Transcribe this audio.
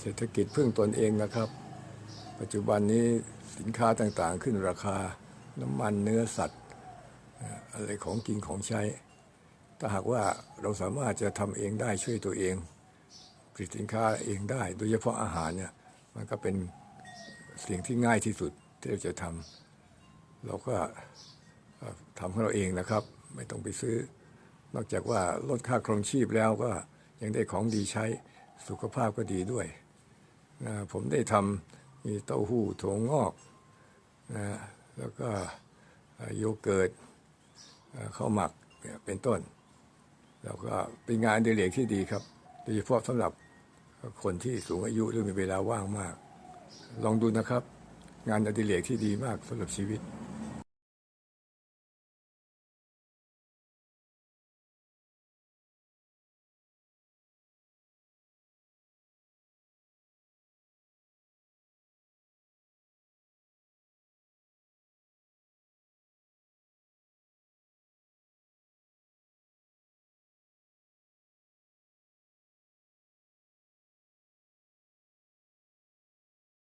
เศรษฐกิจพึ่งตนเองนะครับ ปัจจุบันนี้สินค้าต่างๆ ขึ้นราคาน้ำมันเนื้อสัตว์ อะไรของกินของใช้ ถ้าหากว่าเราสามารถจะทำเองได้ช่วยตัวเอง ผลิตสินค้าเองได้ โดยเฉพาะอาหารเนี่ยมันก็เป็นสิ่งที่ง่ายที่สุดที่เราจะทำเราก็ทำของเราเองนะครับ ไม่ต้องไปซื้อ นอกจากว่าลดค่าครองชีพแล้วก็ยังได้ของดีใช้สุขภาพก็ดีด้วย ผมได้ทำมีเต้าหู้ถั่วงอกนะแล้วก็โยเกิร์ตข้าวหมักเนี่ยเป็นต้น แล้วก็เป็นงานอดิเรกที่ดีครับโดยเฉพาะสำหรับคนที่สูงอายุหรือมีเวลาว่างมาก ลองดูนะครับ งานอดิเรกที่ดีมากสำหรับชีวิต